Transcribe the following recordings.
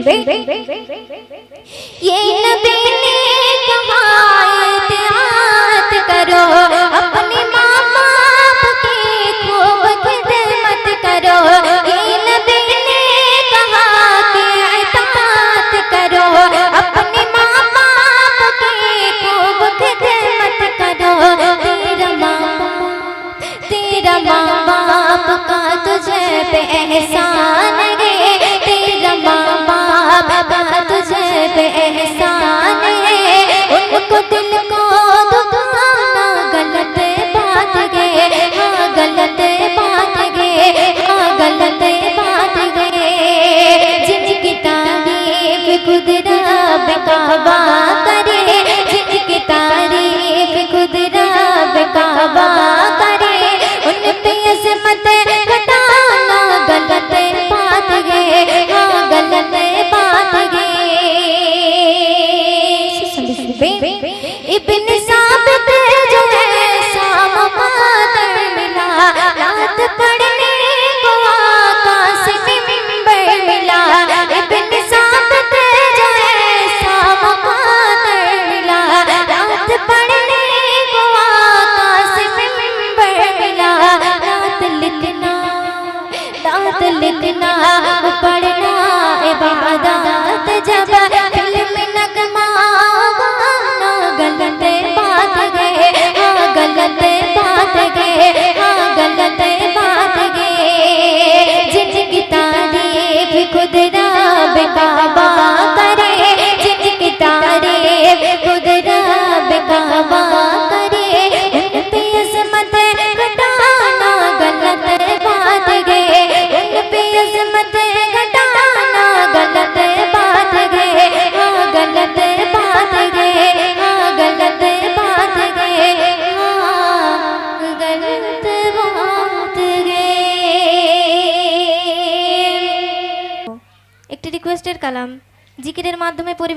அன்பே ஏ நபே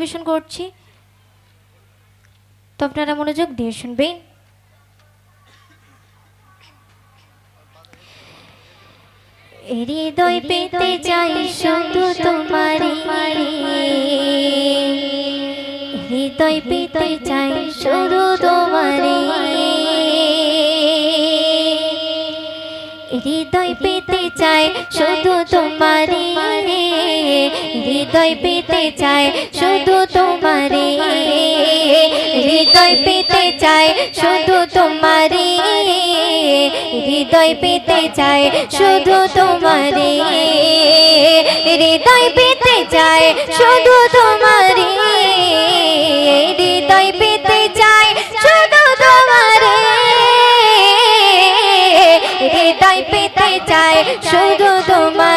পরিবেশন করছি। তো আপনারা মনোযোগ দিয়ে শুনবেন। হৃদয় পেতে চাই শুধু তোমারি হৃদয় পেতে চাই শুধু তোমারি হৃদয় পেতে চাই শুধু তোমারি হৃদয় পেতে চায়, শুধু তোমারি। হৃদয় পেতে চায়, শুধু তোমারি। হৃদয় পেতে চায়, শুধু তোমারি। হৃদয় পেতে চায়, শুধু তোমারি। হৃদয় পেতে চাই শুধু তোমারি।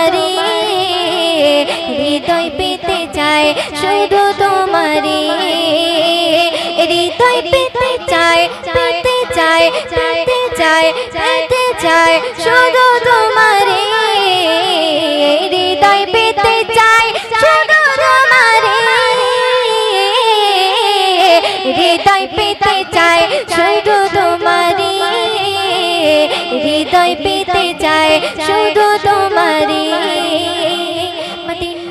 শুধু তোমারি হৃদয় পেতে চাই পেতে চাই পেতে চাই পেতে চাই শুধু তোমারি হৃদয় পেতে চাই শুধু তোমারি হৃদয় পেতে চাই শুধু তোমারি হৃদয় পেতে চাই শুধু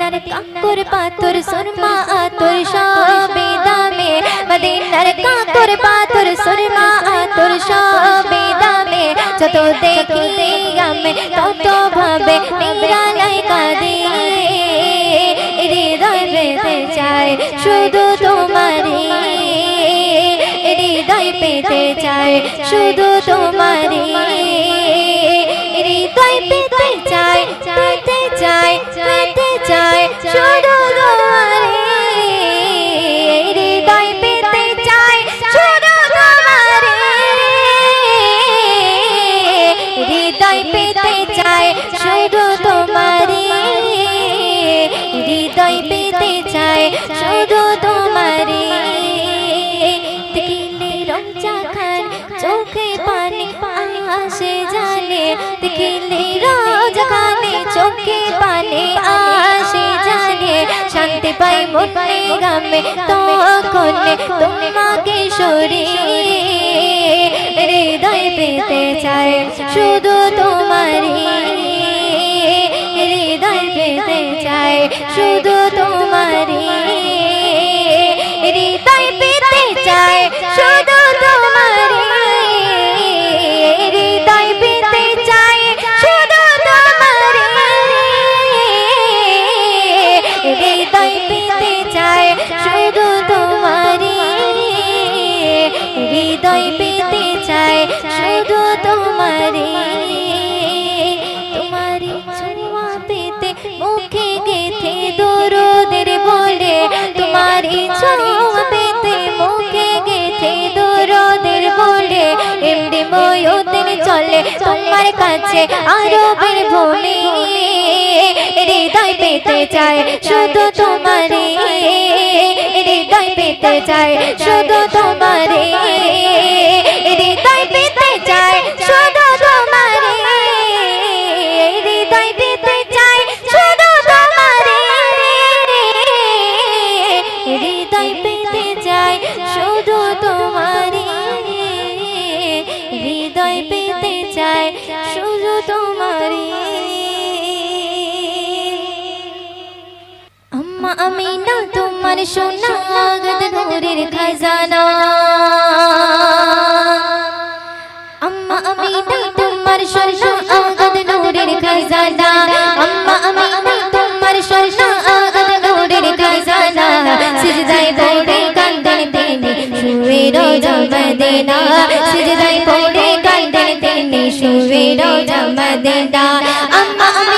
মদিনার পাথর সুরমা আতর সবে দামে মদিনার কাকুর পাথর সুরমা আতর সবে দামে যত দেখি আমি তত ভাবে নিরালাই কাঁদি হৃদয় পেতে চাই শুধু তোমারি হৃদয় পেতে চাই শুধু তোমারি চাই শুধু তোমারি চাই শুধু তোমারি চাই শুধু তোমারি হৃদয় পেতে চাই শুধু তোমারি দেখিলে রমজা খান, চোখে পানি শান্তি পাই মনে গামে, তখন তোমাকে সরি হৃদয় পেতে চাই। শুধু তোমারি হৃদয় পেতে চাই, শুধু তোমারি তোমার কাছে আরও বের ভোলে হৃদয় পেতে চায় শুধু তোমার হৃদয় পেতে চায় শুধু তোমারে আমি না তোমার সোনা গদ নূরের খাজানা। আম্মা আমি না তোমার সোনা গদ নূরের খাজানা। আম্মা আমি না তোমার সোনা গদ নূরের খাজানা। সিজদায় পড়ে কান্দন তেনে শুয়ে রোজা মদিনা সিজদায় পড়ে কান্দন তেনে শুয়ে রোজা মদিনা আম্মা আমি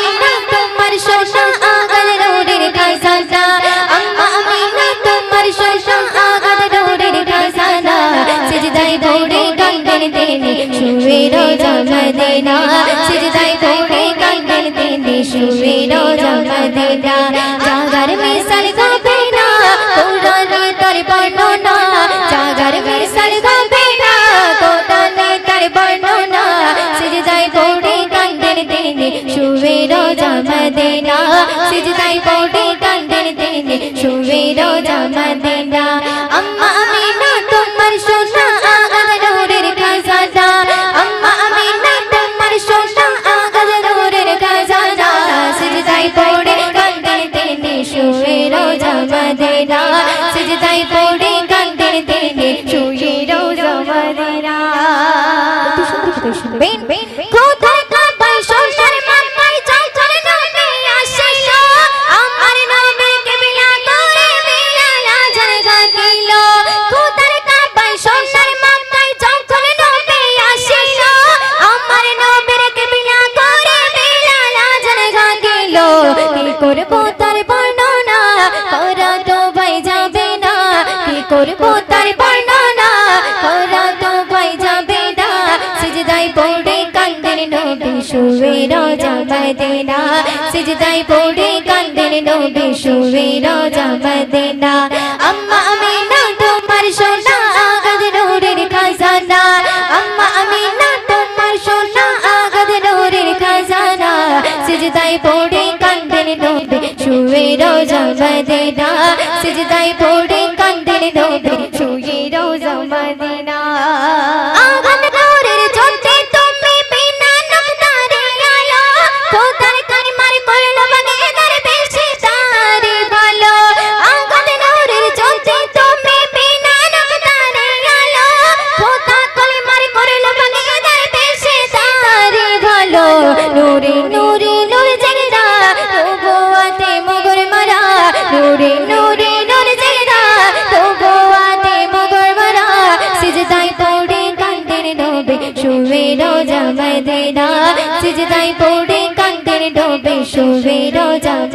কান্দন তেনে শুয়ে রোজা মদিনা সিজদায় পড়ে কান্দন শুয়ে রোজা জাগার মিসাল গাবে না কোরআনে তার বর্ণনা। জাগার মিসাল গাবে না কোরআনে তার বর্ণনা। সিজদায় পড়ে কান্দন তেনে শুয়ে রোজা মদিনা সিজদায় পড়ে কান্দন তেনে শুয়ে রোজা মদিনা আম্মা আমি না তোমার সোনা সিজদায় পড়ে কান্দেন নবী শুয়ে রোজা মদিনা। আম্মা আমি না তোমার সোনা আগদ নূরের খাজানা। আম্মা আমি না তোমার সোনা আগদ নূরের খাজানা। সিজদায় পড়ে কান্দেন নবী শুয়ে রোজা মদিনা। সিজদায় পড়ে কান্দেন নবী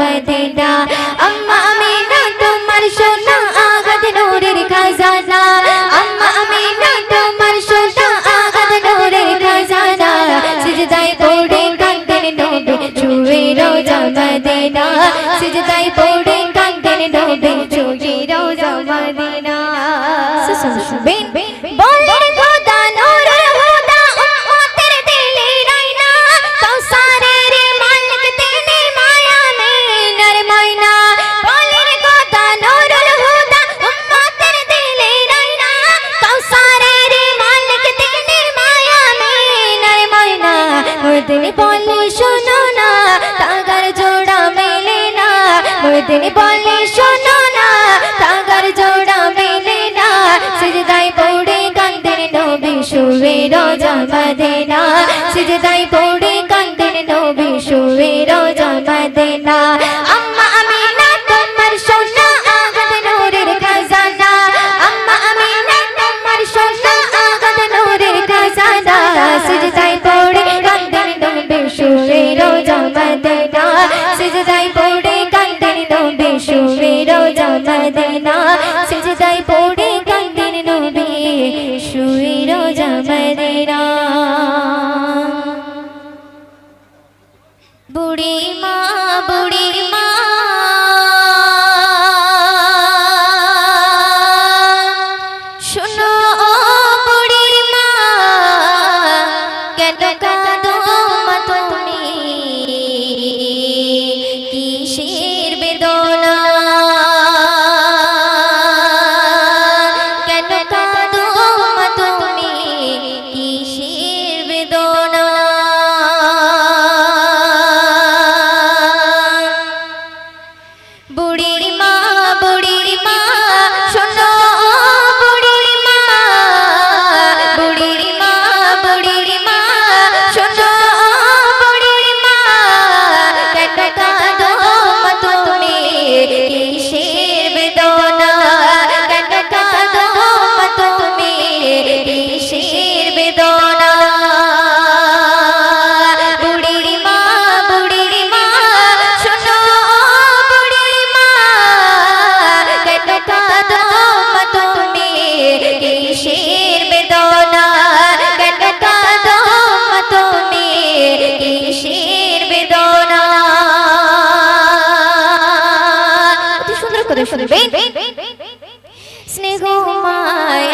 মদিনা আম্মা আমি না তোমার সোনা আগদ নূরের খাজানা। আম্মা আমি না তোমার সোনা আগদ নূরের খাজানা। সিজদাই পড়ে কান্দের নবে শুয়ে রোজা মদিনা সিজদাই পড়ে কান্দের নবে শুয়ে রোজা মদিনা শুনবেন সিজদাই পড়ে কান্দের নবী শুয়ে রোজা মদিনা। আম্মা আমি না তোমার সোনা আগদ নূরের খাজানা। আম্মা আমি না তোমার সোনা আগদ নূরের খাজানা। সিজদাই পড়ে কান্দের নবী শুয়ে রোজা মদিনা। সিজদাই পড়ে কান্দের নবী শুয়ে রোজা মদিনা। করে শুনবেন। স্নেহ মায়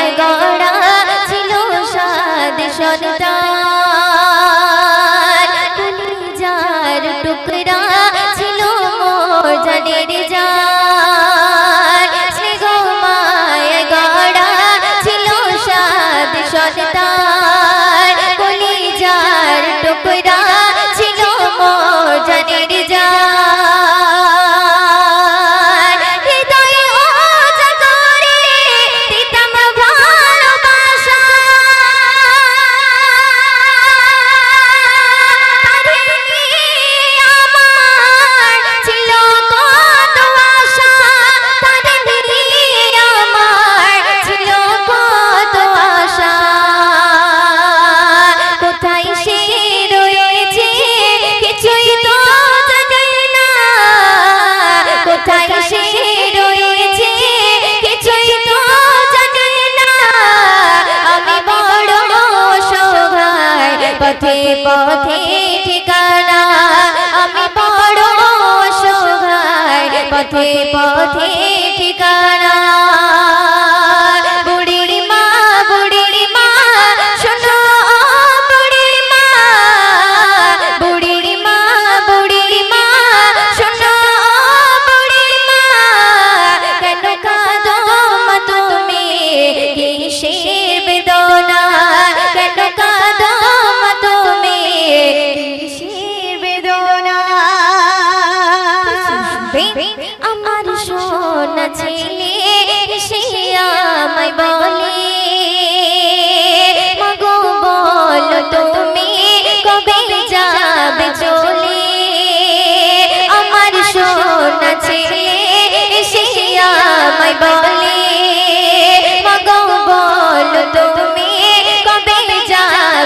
পথে পথে ঠিকানা আমি বড় অসহায়। পথে পথে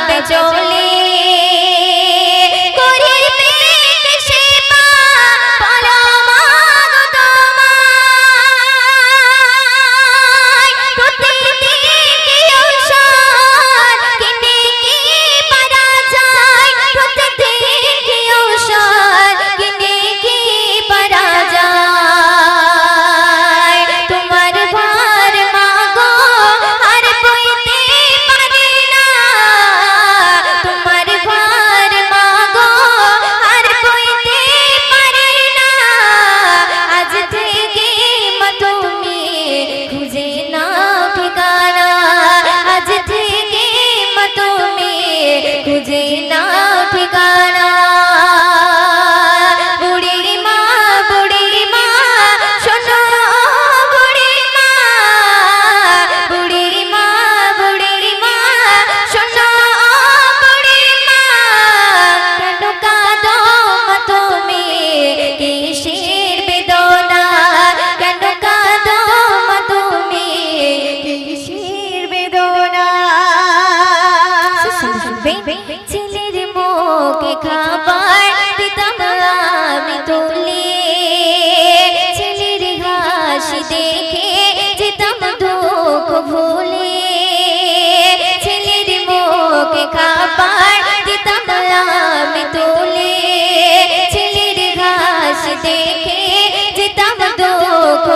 পথে চলে দেখে যেতাম দুঃখ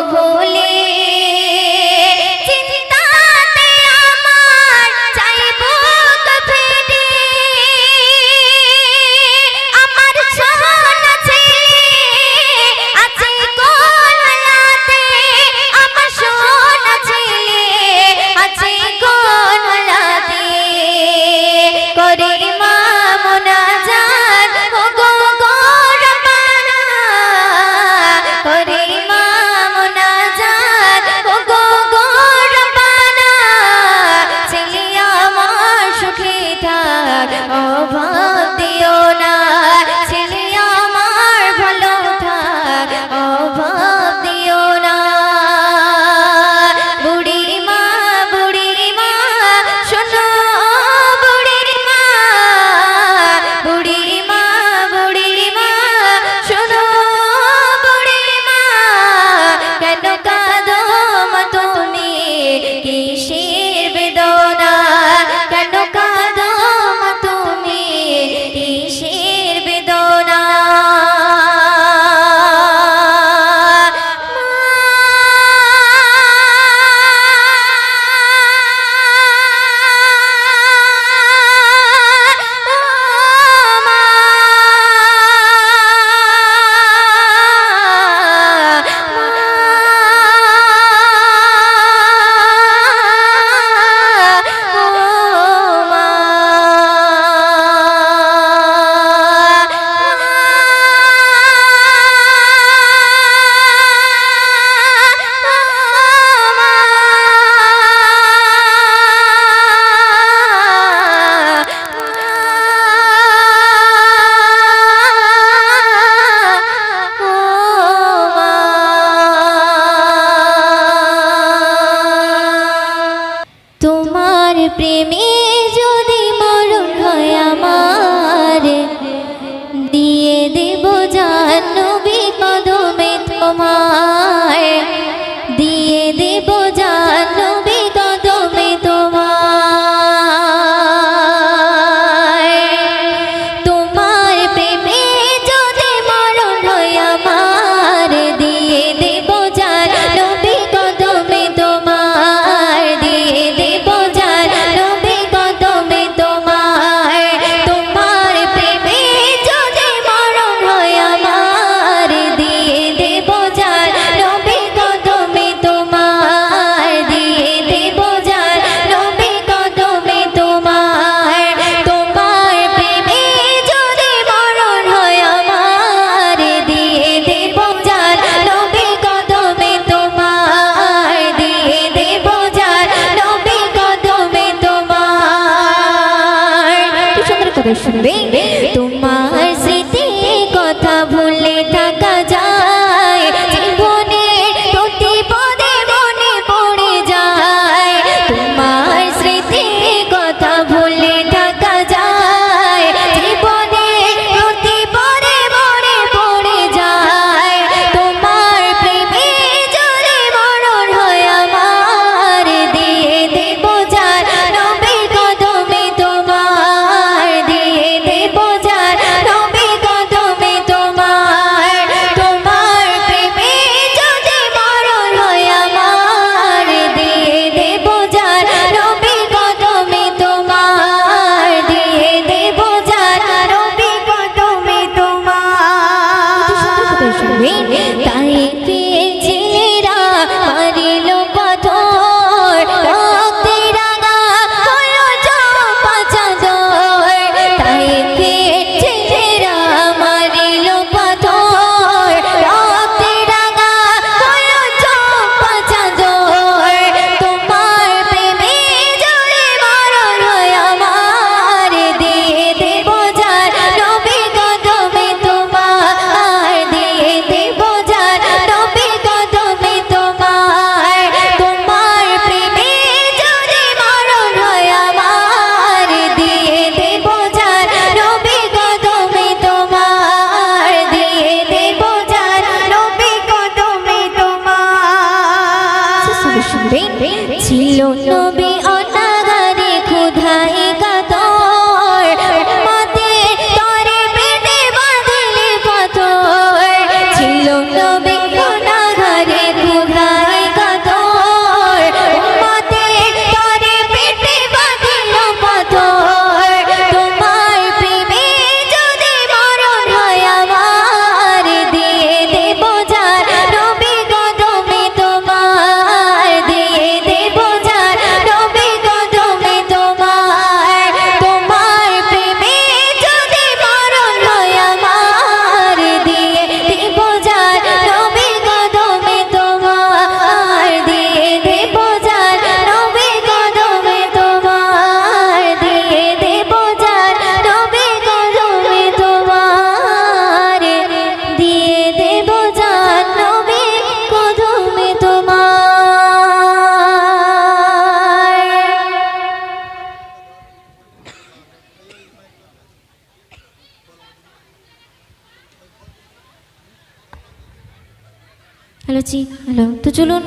তো চলুন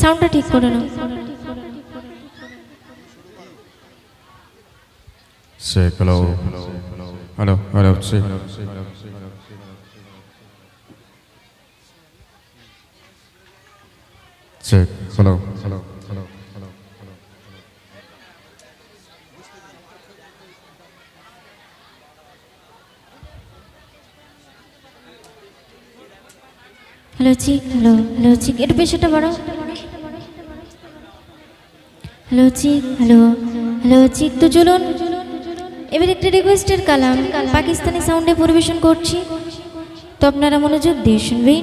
সাউন্ডটা ঠিক করে নাও Say hello. Hello, hello, say hello. Say hello, hello. Hello hello hello check একটু পেশাটা বড়। Hello check hello hello check তো চলুন এবার একটা রিকোয়েস্টের কালাম। পাকিস্তানি সাউন্ডে পরিবেশন করছি। তো আপনারা মনোযোগ দিয়ে শুনবেন।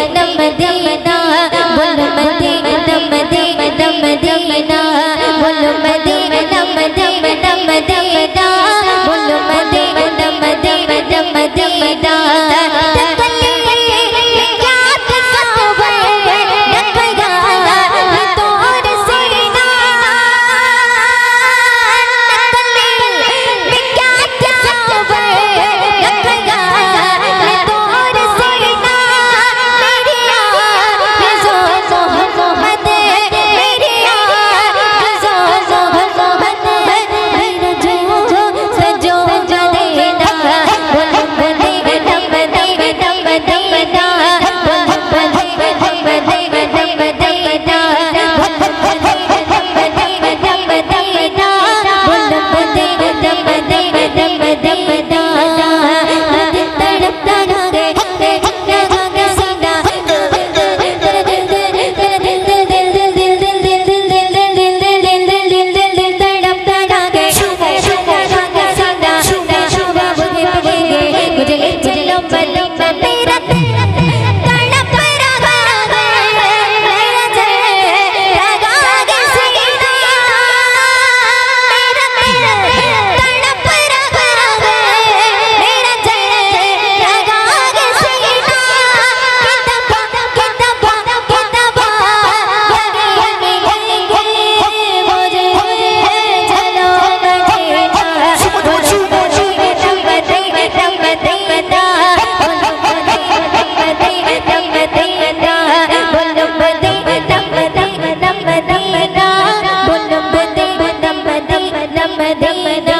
مدینہ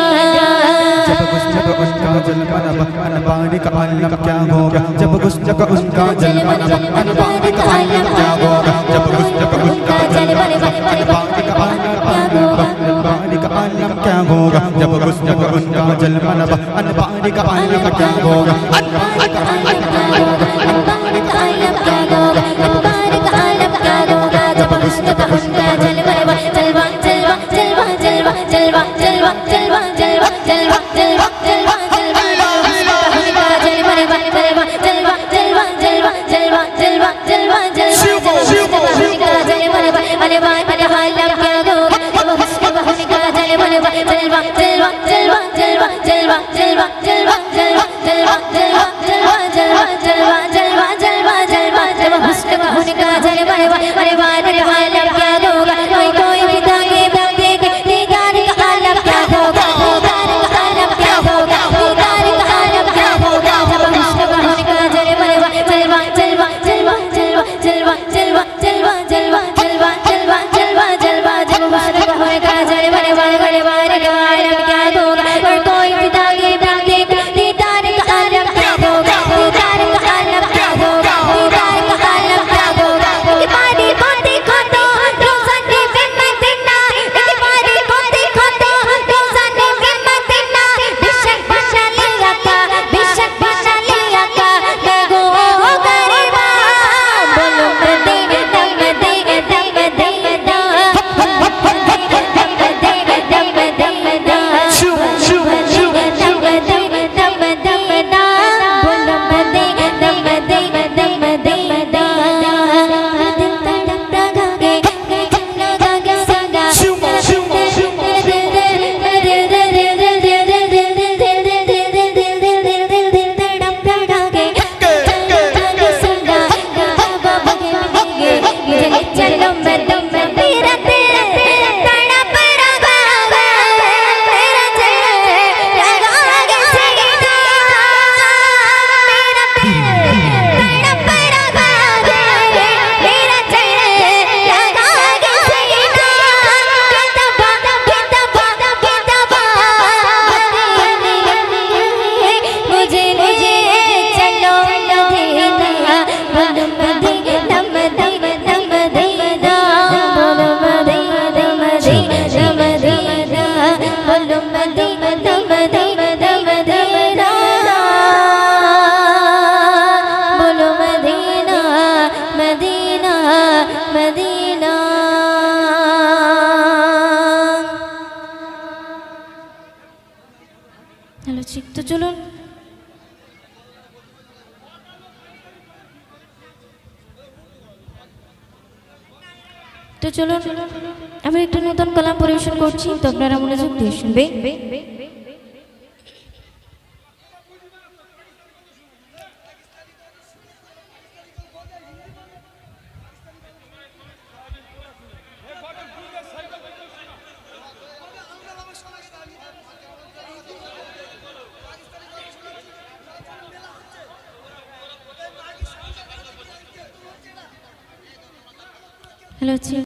جب غصہ کا ان کا جلوہ نبق انباری کا عالم کیا ہوگا جب غصہ کا ان کا جلوہ نبق انباری کا عالم کیا ہوگا جب غصہ کا ان کا جلوہ نبق انباری کا عالم کیا ہوگا انباری کا عالم کیا ہوگا جب غصہ کا ان کا جلوہ نبق انباری کا عالم کیا ہوگا انباری کا عالم کیا ہوگا হ্যালো ঠিক তো চলুন তো চলুন আমরা একটু নতুন কলাম পরিবেশন করছি। তো আপনারা মনোযোগ দিয়ে শুনবে